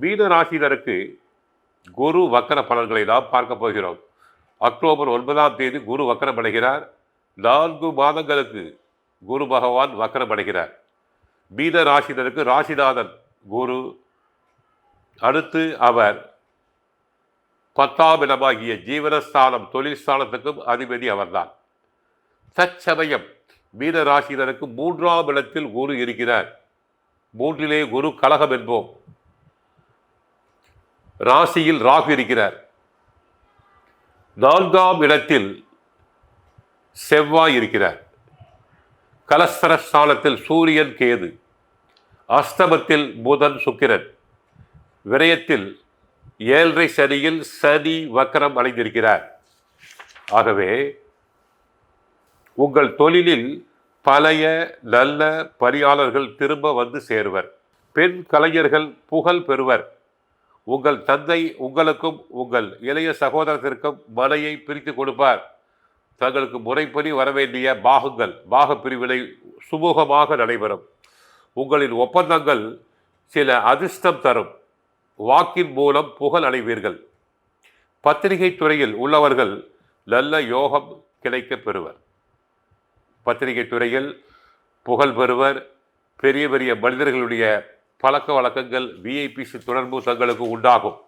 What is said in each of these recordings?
மீனராசினருக்கு குரு வக்கர பலன்களை நாம் பார்க்க போகிறோம். அக்டோபர் ஒன்பதாம் தேதி குரு வக்கரம் அடைகிறார். நான்கு மாதங்களுக்கு குரு பகவான் வக்கரம் அடைகிறார். மீன ராசினருக்கு ராசிநாதன் குரு. அடுத்து அவர் பத்தாம் இடமாகிய ஜீவனஸ்தானம் தொழிற்ஸ்தானத்துக்கும் அதிபதி அவர்தான். தற்சமயம் மீன ராசினருக்கு மூன்றாம் இடத்தில் குரு இருக்கிறார். மூன்றிலே குரு கலகம் என்போம். ராசியில் ராகு இருக்கிறார். நான்காம் இடத்தில் செவ்வாய் இருக்கிறார். கலஸ்தரஸ்தானத்தில் சூரியன் கேது. அஸ்தமத்தில் புதன் சுக்கிரன். விரயத்தில் ஏழரை சனியில் சனி வக்கரம் அடைந்திருக்கிறார். ஆகவே உங்கள் தொழிலில் பழைய நல்ல பணியாளர்கள் திரும்ப வந்து சேருவர். பெண் கலைஞர்கள் புகழ் பெறுவர். உங்கள் தந்தை உங்களுக்கும் உங்கள் இளைய சகோதரத்திற்கும் மனையை பிரித்து கொடுப்பார். தங்களுக்கு முறைப்படி வரவேண்டிய பாகங்கள் பாக பிரிவினை சுமூகமாக நடைபெறும். உங்களின் ஒப்பந்தங்கள் சில அதிர்ஷ்டம் தரும். வாக்கின் மூலம் புகழ் அடைவீர்கள். பத்திரிகை துறையில் உள்ளவர்கள் நல்ல யோகம் கிடைக்கப் பெறுவர். பத்திரிகை துறையில் புகழ் பெறுவர். பெரிய பெரிய மனிதர்களுடைய பழக்க வழக்கங்கள் விஐபிசி தொடர்பு தங்களுக்கு உண்டாகும்.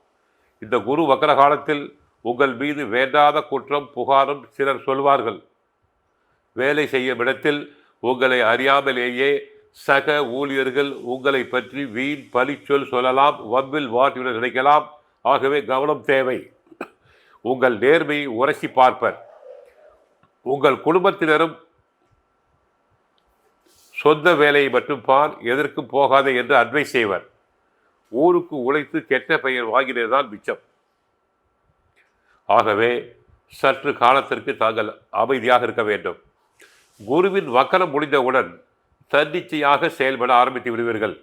இந்த குரு வக்கர காலத்தில் உங்கள் மீது வேண்டாத குற்றம் புகாரும் சிலர் சொல்வார்கள். வேலை செய்யும் இடத்தில் உங்களை அறியாமலேயே சக ஊழியர்கள் உங்களை பற்றி வீண் பழிச்சொல் சொல்லலாம் வம்பில் வாட்டியுடன் நினைக்கலாம். ஆகவே கவனம் தேவை. உங்கள் நேர்மையை உரசி பார்ப்பர். உங்கள் குடும்பத்தினரும் சொந்த வேலையை மட்டும் பார் எதற்கும் போகாதே என்று அட்வைஸ் செய்வர். ஊருக்கு உழைத்து கெட்ட பெயர் வாங்கினதுதான் மிச்சம். ஆகவே சற்று காலத்திற்கு தாங்கள் அமைதியாக இருக்க வேண்டும். குருவின் வக்கரம் முடிந்தவுடன் தன்னிச்சையாக செயல்பட ஆரம்பித்து விடுவீர்கள்.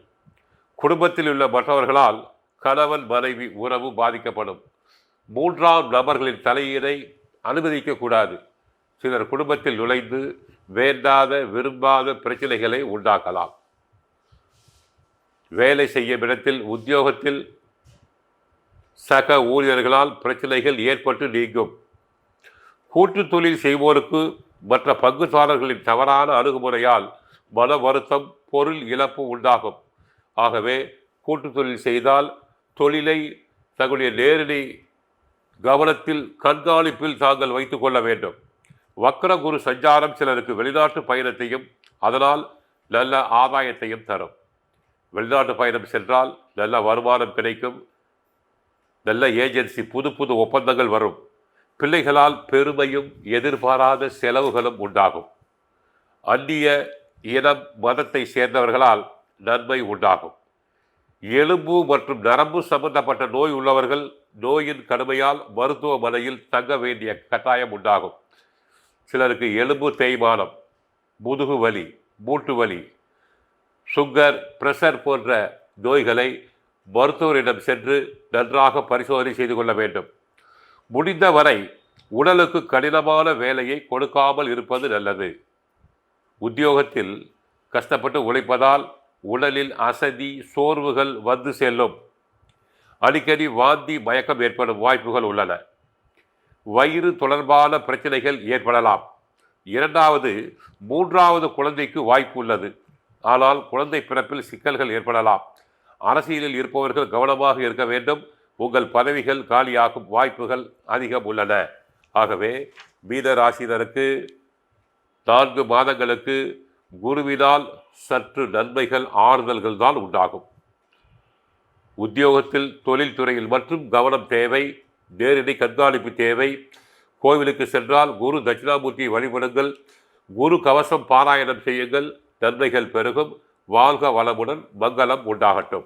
குடும்பத்தில் உள்ள மற்றவர்களால் கணவன் மனைவி உறவு பாதிக்கப்படும். மூன்றாம் நபர்களின் தலையீடை அனுமதிக்கக்கூடாது. சிலர் குடும்பத்தில் நுழைந்து வேண்டாத விரும்பாத பிரச்சனைகளை உண்டாக்கலாம். வேலை செய்யும் இடத்தில் உத்தியோகத்தில் சக ஊழியர்களால் பிரச்சனைகள் ஏற்பட்டு நீங்கும். கூட்டு தொழில் செய்வோருக்கு மற்ற பங்குதாரர்களின் தவறான அணுகுமுறையால் மன வருத்தம் பொருள் இழப்பு உண்டாகும். ஆகவே கூட்டு தொழில் செய்தால் தொழிலை தங்களுடைய நேரடி கவனத்தில் கண்காணிப்பில் தாங்கள் வைத்துக்கொள்ள வேண்டும். வக்ர குரு சஞ்சாரம் சிலருக்கு வெளிநாட்டு பயணத்தையும் அதனால் நல்ல ஆதாயத்தையும் தரும். வெளிநாட்டு பயணம் சென்றால் நல்ல வருமானம் கிடைக்கும். நல்ல ஏஜென்சி புது புது ஒப்பந்தங்கள் வரும். பிள்ளைகளால் பெருமையும் எதிர்பாராத செலவுகளும் உண்டாகும். அந்நிய இனம் மதத்தை சேர்ந்தவர்களால் நன்மை உண்டாகும். எலும்பு மற்றும் நரம்பு சம்பந்தப்பட்ட நோய் உள்ளவர்கள் நோயின் கடுமையால் மருத்துவமனையில் தங்க வேண்டிய கட்டாயம் உண்டாகும். சிலருக்கு எலும்பு தேய்மானம் முதுகு வலி மூட்டு வலி சுகர் பிரஷர் போன்ற நோய்களை மருத்துவரிடம் சென்று நன்றாக பரிசோதனை செய்து கொள்ள வேண்டும். முடிந்தவரை உடலுக்கு கடினமான வேலையை கொடுக்காமல் இருப்பது நல்லது. உத்தியோகத்தில் கஷ்டப்பட்டு உழைப்பதால் உடலில் அசதி சோர்வுகள் வந்து செல்லும். அடிக்கடி வாந்தி மயக்கம் ஏற்படும் வாய்ப்புகள் உள்ளன. வயிறு தொடர்பான பிரச்சனைகள் ஏற்படலாம். இரண்டாவது மூன்றாவது குழந்தைக்கு வாய்ப்பு உள்ளது. ஆனால் குழந்தை பிறப்பில் சிக்கல்கள் ஏற்படலாம். அரசியலில் இருப்பவர்கள் கவனமாக இருக்க வேண்டும். உங்கள் பதவிகள் காலியாகும் வாய்ப்புகள் அதிகம் உள்ளன. ஆகவே மீன ராசினருக்கு நான்கு மாதங்களுக்கு குருவினால் சற்று நன்மைகள் ஆறுதல்கள் தான் உண்டாகும். உத்தியோகத்தில் தொழில்துறையில் மற்றும் கவனம் தேவை. நேரடி கண்காணிப்பு தேவை. கோவிலுக்கு சென்றால் குரு தட்சிணாமூர்த்தி வழிபடுங்கள். குரு கவசம் பாராயணம் செய்யுங்கள். நன்மைகள் பெருகும். வாழ்க வளமுடன். மங்களம் உண்டாகட்டும்.